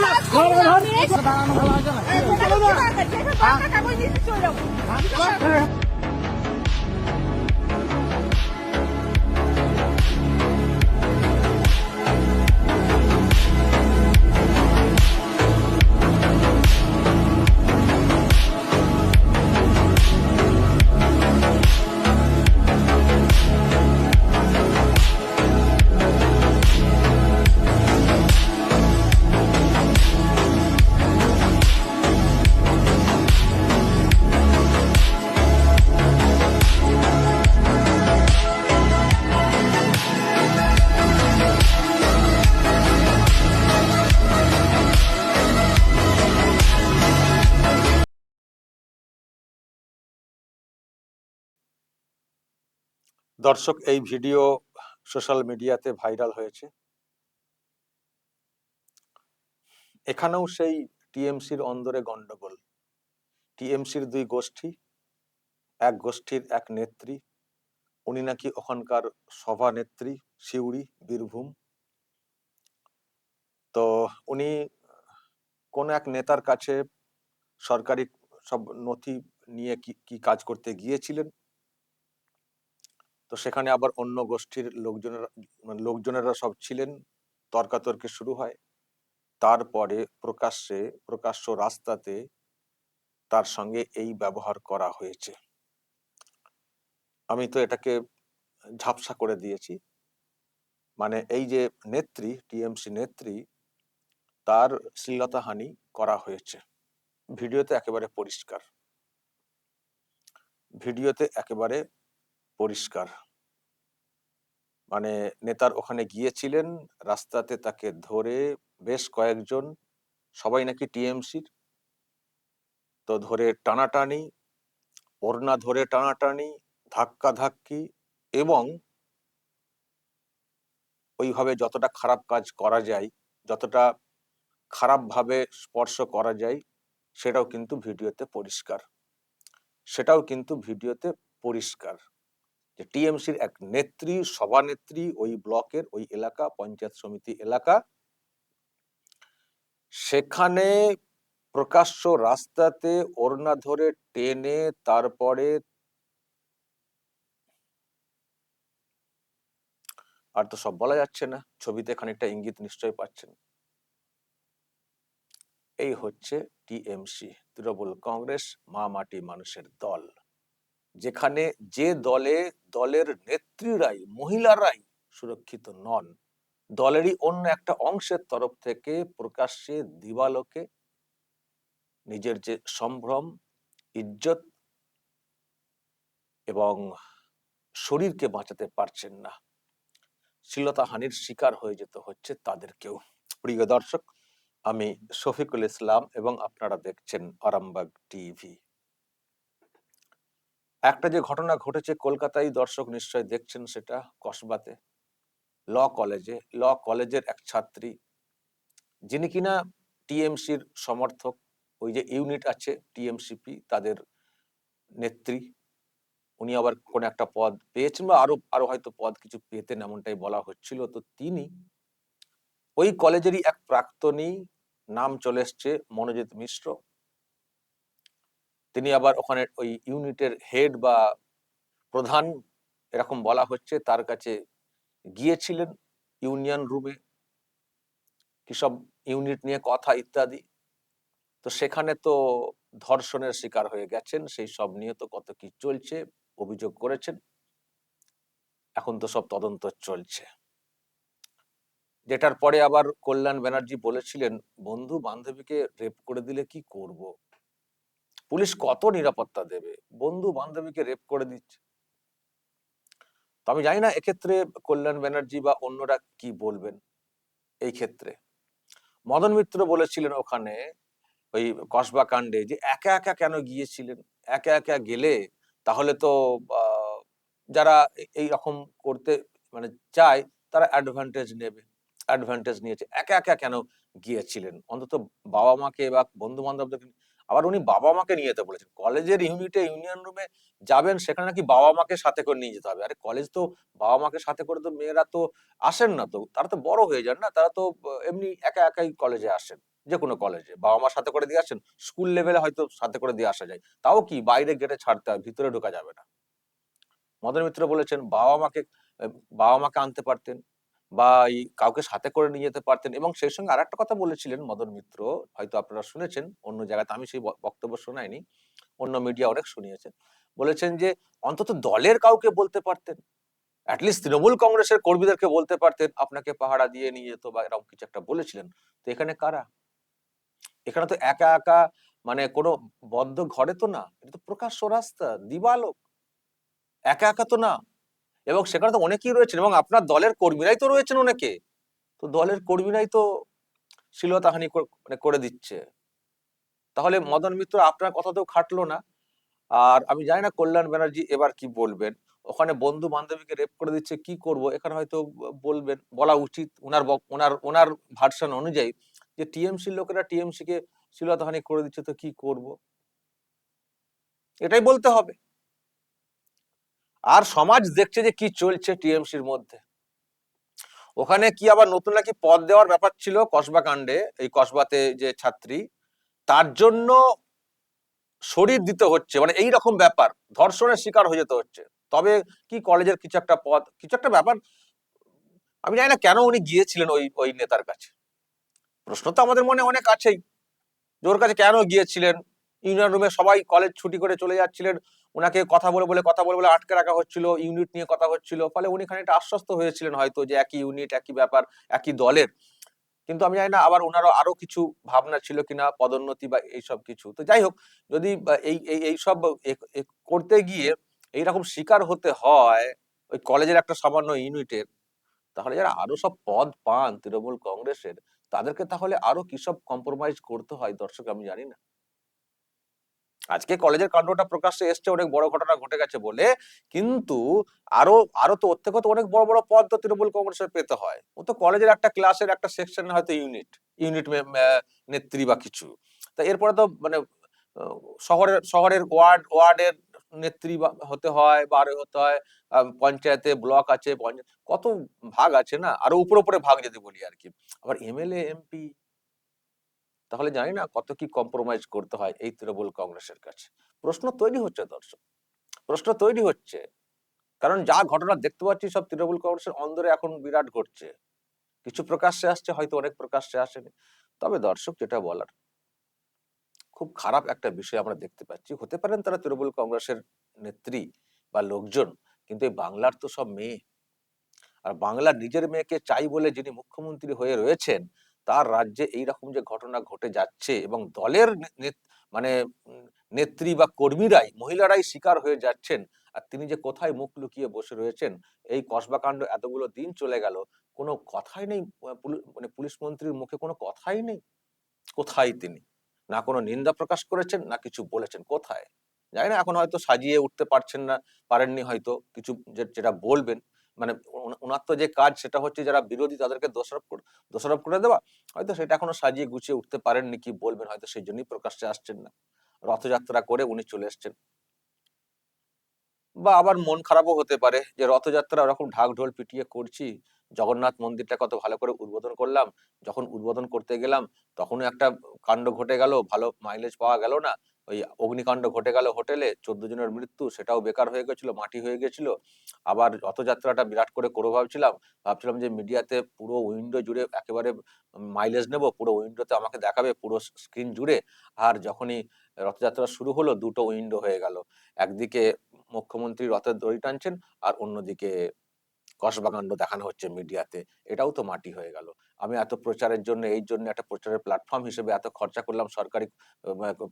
大葱不要钱诶再来个十八块钱的大蒜大葱一十九块钱五斤的 দর্শক, এই video social মিডিয়াতে ভাইরাল হয়েছে। এখানেও সেই টিএমসির অন্দরে গন্ডগোল। টিএমসির দুই গোষ্ঠী, এক গোষ্ঠীর এক নেত্রী, উনি নাকি ওখানকার সভানেত্রী সিউড়ি বীরভূম। তো উনি কোন এক নেতার কাছে সরকারি সব নথি নিয়ে কি কাজ করতে গিয়েছিলেন? তো সেখানে আবার অন্য গোষ্ঠীর লোকজনেরা মানে লোকজনেরা সব ছিলেন। তর্কাতর্কি শুরু হয়। তারপরে প্রকাশ্যে, প্রকাশ্য রাস্তাতে তার সঙ্গে এই ব্যবহার করা হয়েছে। আমি তো এটাকে ঝাপসা করে দিয়েছি। মানে এই যে নেত্রী, টিএমসি নেত্রী, তার শ্লীলতাহানি করা হয়েছে। ভিডিওতে একেবারে পরিষ্কার। ভিডিওতে একেবারে পরিষ্কার। মানে নেতার ওখানে গিয়েছিলেন, রাস্তাতে তাকে ধরে বেশ কয়েকজন, সবাই নাকি টিএমসির, তো ধরে টানাটানি, ওড়না ধরে টানাটানি ধাক্কা ধাক্কি এবং ওইভাবে যতটা খারাপ কাজ করা যায়, যতটা খারাপভাবে স্পর্শ করা যায়, সেটাও কিন্তু ভিডিওতে পরিষ্কার। সেটাও কিন্তু ভিডিওতে পরিষ্কার। যে টিএমসির এক নেত্রী, সভানেত্রী ওই ব্লকের, ওই এলাকা, পঞ্চায়েত সমিতি এলাকা। সেখানে প্রকাশ্য রাস্তাতে ওড়না ধরে টেনে তারপরে আর তো সব বলা যাচ্ছে না, ছবিতে খানিকটা ইঙ্গিত নিশ্চয়ই পাচ্ছেন। এই হচ্ছে টিএমসি, তৃণমূল কংগ্রেস, মা মাটি মানুষের দল। যেখানে যে দলে, দলের নেত্রীরাই, মহিলারাই সুরক্ষিত নন, দলেরই অন্য একটা অংশের তরফ থেকে প্রকাশ্যে দিবালোকে নিজের যে সম্ভ্রম, ইজ্জত এবং শরীরকে বাঁচাতে পারছেন না হানির শিকার হয়ে যেতে হচ্ছে তাদেরকেও। প্রিয় দর্শক, আমি শফিকুল ইসলাম এবং আপনারা দেখছেন আরামবাগ টিভি। একটা যে ঘটনা ঘটেছে কলকাতায় দর্শক নিশ্চয় দেখছেন সেটা কসবাতে। ল কলেজে, ল কলেজের এক ছাত্রী, যিনি কিনা টিএমসির সমর্থক, ওই যে ইউনিট আছে টিএমসিপি, তাদের নেত্রী। উনি আবার কোন একটা পদ পেয়েছেন বা আরও আরও হয়তো পদ কিছু পেতেন এমনটাই বলা হচ্ছিল। তো তিনি ওই কলেজেরই এক প্রাক্তনী, নাম চলে এসছে মনোজিৎ মিশ্র। তিনি আবার ওখানে ওই ইউনিটের হেড বা প্রধান, এরকম বলা হচ্ছে, তার কাছে গিয়েছিলেন ইউনিয়ন রুমে। কি সব ইউনিট নিয়ে কথা ইত্যাদি। তো সেখানে তো ধর্ষণের শিকার হয়ে গেছেন, সেই সব নিয়ে তো কত কি চলছে, অভিযোগ করেছেন। এখন তো সব তদন্ত চলছে। যেটার পরে আবার কল্যাণ ব্যানার্জি বলেছিলেন, বন্ধু, বান্ধবীকে রেপ করে দিলে কি করব। পুলিশ কত নিরাপত্তা দেবে? বন্ধু বান্ধবীকে রেপ করে দিচ্ছে। তো আমি জানি না, এক্ষেত্রে কল্যাণ ব্যানার্জি বা অন্যরা কি বলবেন এই ক্ষেত্রে? মদন মিত্র বলেছিলেন ওখানে, ওই কসবা কাণ্ডে যে একা একা কেন গিয়েছিলেন? একা একা গেলে তাহলে তো যারা এই রকম করতে মানে চায়, তারা অ্যাডভান্টেজ নেবে অ্যাডভান্টেজ নিয়েছে। একা একা কেন গিয়েছিলেন? অন্তত বাবা মাকে বা বন্ধু বান্ধবদের আবার উনি বাবা মাকে নিয়ে যেতে বলেছেন। কলেজের ইউনিটে, ইউনিয়ন রুমে যাবেন, সেখানে নাকি বাবা মাকে সাথে করে নিয়ে যেতে হবে। আরে কলেজ তো বাবা মাকে সাথে করে তো মেয়েরা তো আসেন না তো। তারা তো বড় হয়ে যান না, তারা তো এমনি একা একাই কলেজে আসেন যে কোনো কলেজে। বাবা মার সাথে করে দিয়ে আসেন, স্কুল লেভেলে হয়তো সাথে করে দিয়ে আসা যায়। তাও কি বাইরে গেটে ছাড়তে হয়, ভিতরে ঢোকা যাবে না? মদন মিত্র বলেছেন বাবা মাকে বাবা মাকে আনতে পারতেন। বা এই কাউকে সাথে করে নিয়ে যেতে পারতেন। এবং সেই সঙ্গে আর একটা কথা বলেছিলেন মদন মিত্র, হয়তো আপনারা শুনেছেন, অন্য জায়গাতে আমি সেই বক্তব্য শোনাইনি, অন্য মিডিয়া অনেক শুনিয়েছেন। বলেছেন যে, অন্তত দলের কাউকে বলতে পারতেন। অ্যাটলিস্ট তৃণমূল কংগ্রেসের কর্মীদেরকে বলতে পারতেন, আপনাকে পাহারা দিয়ে নিয়ে যেত বা এরকম কিছু একটা বলেছিলেন। তো এখানে কারা? এখানে তো একা একা মানে কোনো বদ্ধ ঘরে তো না, এটা তো প্রকাশ্য রাস্তা, দিবালোক। একা একা তো না। এবং সেখানে তো অনেকেই রয়েছেন এবং আপনার দলের কর্মীরাই তো রয়েছেন অনেকে। তো দলের কর্মীরাই তো শ্লীলতাহানি কর- মানে করে দিচ্ছে। তাহলে মদন মিত্র, আপনার কথাতেও খাটলো না। আর আমি জানি না কল্যাণ ব্যানার্জি এবার কি বলবেন। ওখানে বন্ধু বান্ধবীকে রেপ করে দিচ্ছে, কি করব? এখানে হয়তো বলবেন, বলা উচিত ওনার ওনার ওনার ভার্সন অনুযায়ী যে টিএমসি লোকেরা টিএমসি কে শ্লীলতাহানি করে দিচ্ছে, তো কি করব? এটাই বলতে হবে। আর সমাজ দেখছে যে কি চলছে টিএমসির মধ্যে। ওখানে কি আবার নতুন নাকি পদ দেওয়ার ব্যাপার ছিল কসবা কাণ্ডে, এই কসবাতে যে ছাত্রী, তার জন্য শরীর দিতে হচ্ছে। মানে এই রকম ব্যাপার, ধর্ষণের শিকার হয়ে যেতে হচ্ছে। তবে কি কলেজের কিছু একটা পদ, কিছু একটা ব্যাপার, আমি জানি না কেন উনি গিয়েছিলেন ওই ওই নেতার কাছে। প্রশ্ন তো আমাদের মনে অনেক আছেই। যে ওর কাছে কেন গিয়েছিলেন? ইউনিয়ন রুমে সবাই কলেজ ছুটি করে চলে যাচ্ছিলেন। ওনাকে কথা বলে বলে কথা বলে বলে আটকে রাখা হচ্ছিল ইউনিট নিয়ে কথা হচ্ছিল। ফলে উনি খানিকটা আশ্বস্ত হয়েছিলেন হয়তো যে একই ইউনিট একই ব্যাপার, একই দলের। কিন্তু আমি জানি না, আবার ওনারও আরও কিছু ভাবনা ছিল কিনা, পদোন্নতি বা এইসব কিছু। তো যাই হোক, যদি এই এই এ- করতে গিয়ে এইরকম শিকার হতে হয়, ওই কলেজের একটা সামান্য ইউনিটের তাহলে যারা আরও সব পদ পান তৃণমূল কংগ্রেসের, তাদেরকে তাহলে আরও কি সব কম্প্রোমাইজ করতে হয় দর্শক, আমি জানি না। আজকে কলেজের কাণ্ডটা প্রকাশ্যে এসছে, অনেক বড় ঘটনা ঘটে গেছে বলে। কিন্তু আরও আরও তো ওর থেকে তো অনেক বড় বড় পদ তো তৃণমূল কংগ্রেসের পেতে হয়। ও তো কলেজের একটা ক্লাসের একটা সেকশন হয়তো ইউনিট ইউনিট নেত্রী বা কিছু। তা এরপরে তো মানে শহরের শহরের ওয়ার্ড, ওয়ার্ডের নেত্রী হতে হয় বা হতে হয় পঞ্চায়েতে ব্লক আছে কত ভাগ আছে না? আরও উপরে উপরে ভাগ যদি বলি আর কি। আবার এমএলএ, এমপি তাহলে জানি না কত কি কম্প্রোমাইজ করতে হয় এই তৃণমূল কংগ্রেসের কাছে। প্রশ্ন তৈরি হচ্ছে দর্শক, প্রশ্ন তৈরি হচ্ছে। কারণ যা ঘটনা দেখতে পাচ্ছি সব তৃণমূল কংগ্রেসের অন্দরে এখন বিরাট ঘটছে। কিছু প্রকাশ্যে আসছে, হয়তো অনেক প্রকাশ্যে আসেনি। তবে দর্শক যেটা বলার, খুব খারাপ একটা বিষয় আমরা দেখতে পাচ্ছি। হতে পারেন তারা তৃণমূল কংগ্রেসের নেত্রী বা লোকজন, কিন্তু এই বাংলার তো সব মেয়ে। আর বাংলার নিজের মেয়েকে চাই বলে যিনি মুখ্যমন্ত্রী হয়ে রয়েছেন তার রাজ্যে এই রকম যে ঘটনা ঘটে যাচ্ছে এবং দলের মানে নেত্রী বা কর্মীরাই, মহিলারাই শিকার হয়ে যাচ্ছেন আর তিনি যে কোথায় মুখ লুকিয়ে বসে রয়েছেন, এই কসবা কাণ্ড এতগুলো দিন চলে গেল, কোনো কথাই নেই? মানে পুলিশ মন্ত্রীর মুখে কোনো কথাই নেই? কোথায় তিনি? না কোনো নিন্দা প্রকাশ করেছেন, না কিছু বলেছেন, কোথায়? জানি না, এখন হয়তো সাজিয়ে উঠতে পারছেন না, পারেননি হয়তো, কিছু যেটা বলবেন। মানে ওনার তো যে কাজ সেটা হচ্ছে যারা বিরোধী তাদেরকে দোষারোপ করে দোষারোপ করে দেওয়া। হয়তো সেটা এখনও সাজিয়ে গুছিয়ে উঠতে পারেননি কি বলবেন, হয়তো সেই জন্যই প্রকাশ্যে আসছেন না। রথযাত্রা করে উনি চলে এসছেন। বা আবার মন খারাপও হতে পারে যে রথযাত্রা ওরকম ঢাক ঢোল পিটিয়ে করছি জগন্নাথ মন্দিরটা কত ভালো করে উদ্বোধন করলাম। যখন উদ্বোধন করতে গেলাম, তখনও একটা কাণ্ড ঘটে গেল, ভালো মাইলেজ পাওয়া গেল না। ওই অগ্নিকাণ্ড ঘটে গেল হোটেলে চোদ্দ জনের মৃত্যু, সেটাও বেকার হয়ে গেছিল, মাটি হয়ে গেছিল। আবার রথযাত্রাটা বিরাট করে করব ভাবছিলাম। ভাবছিলাম যে মিডিয়াতে পুরো উইন্ডো জুড়ে একেবারে মাইলেজ নেব, পুরো উইন্ডোতে আমাকে দেখাবে, পুরো স্ক্রিন জুড়ে। আর যখনই রথযাত্রা শুরু হলো, দুটো উইন্ডো হয়ে গেল। একদিকে মুখ্যমন্ত্রী রথের দড়ি টানছেন, আর অন্যদিকে কসবাকাণ্ড দেখানো হচ্ছে মিডিয়াতে, এটাও তো মাটি হয়ে গেল। আমি এত প্রচারের জন্য, এই জন্য একটা প্রচারের প্ল্যাটফর্ম হিসেবে এত খরচা করলাম সরকারি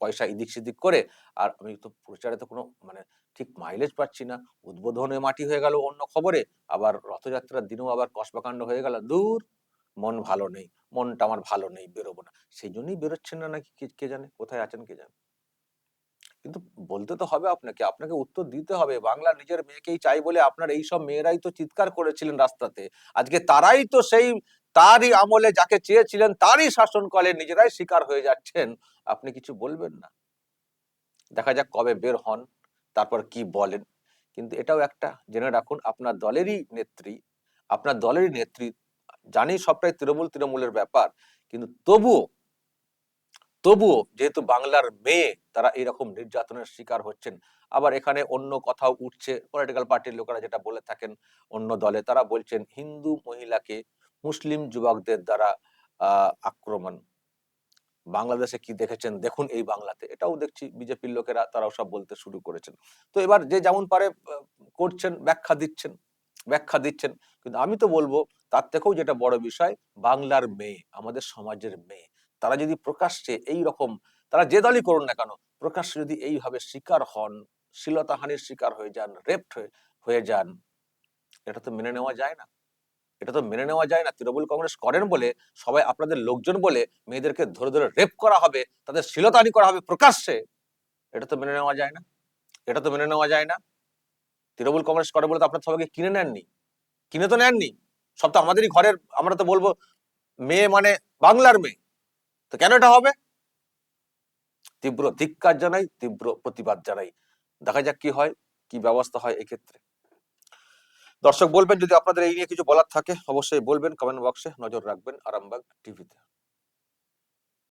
পয়সা ইদিক সিদিক করে, আর আমি তো প্রচারে তো কোনো মানে ঠিক মাইলেজ পাচ্ছি না। উদ্বোধনে মাটি হয়ে গেল অন্য খবরে, আবার রথযাত্রার দিনেও আবার কসবাকাণ্ড হয়ে গেল। দূর, মন ভালো নেই, মনটা আমার ভালো নেই, বেরোবো না। সেই জন্যই বেরোচ্ছেন না নাকি কে জানে? কোথায় আছেন কে জানে? কিন্তু বলতে তো হবে আপনাকে আপনাকে উত্তর দিতে হবে। বাংলার নিজের মেয়েকেই চাই বলে আপনার এই সব মেয়েরাই তো চিৎকার করেছিলেন রাস্তাতে। আজকে তারাই তো সেই, তারই আমলে যাকে চেয়েছিলেন, তারই শাসন কলে নিজেরাই শিকার হয়ে যাচ্ছেন। আপনি কিছু বলবেন না? দেখা যাক কবে বের হন, তারপর কি বলেন। কিন্তু এটাও একটা, জেনে রাখুন, আপনার দলেরই নেত্রী, আপনার দলেরই নেত্রী জানি সবটাই তৃণমূল, তৃণমূলের ব্যাপার। কিন্তু তবুও তবুও যেহেতু বাংলার মেয়ে, তারা এরকম নির্যাতনের শিকার হচ্ছেন। আবার এখানে অন্য কথাও উঠছে। পলিটিক্যাল পার্টির লোকেরা যেটা বলে থাকেন অন্য দলে, তারা বলছেন হিন্দু মহিলাকে মুসলিম যুবকদের দ্বারা আক্রমণ। বাংলাদেশে কি দেখেছেন? দেখুন এই বাংলাতে। এটাও দেখছি বিজেপির লোকেরা, তারাও সব বলতে শুরু করেছেন। তো এবার যে যেমন পারে করছেন, ব্যাখ্যা দিচ্ছেন ব্যাখ্যা দিচ্ছেন। কিন্তু আমি তো বলব, তার থেকেও যেটা বড় বিষয়, বাংলার মেয়ে, আমাদের সমাজের মেয়ে। তারা যদি প্রকাশ্যে এই রকম তারা যে দলই করুন না কেন, প্রকাশ্যে যদি এইভাবে শিকার হন শ্লীলতাহানির শিকার হয়ে যান রেপ্ট হয়ে যান, এটা তো মেনে নেওয়া যায় না। এটা তো মেনে নেওয়া যায় না। তৃণমূল কংগ্রেস করেন বলে, সবাই আপনাদের লোকজন বলে, মেয়েদেরকে ধরে ধরে রেপ করা হবে, তাদের শ্লীলতাহানি করা হবে প্রকাশ্যে, এটা তো মেনে নেওয়া যায় না। এটা তো মেনে নেওয়া যায় না। তৃণমূল কংগ্রেস করে বলে তো আপনার সবাইকে কিনে নেননি। কিনে তো নেননি। সব তো আমাদেরই ঘরের, আমরা তো বলব, মেয়ে মানে বাংলার মেয়ে। তো কেন এটা হবে? তীব্র ধিক্কার জানাই, তীব্র প্রতিবাদ জানাই। দেখা যাক কি হয়, কি ব্যবস্থা হয় এক্ষেত্রে। দর্শক বলবেন, যদি আপনাদের এই নিয়ে কিছু বলার থাকে, অবশ্যই বলবেন কমেন্ট বক্সে নজর রাখবেন, আরামবাগ টিভিতে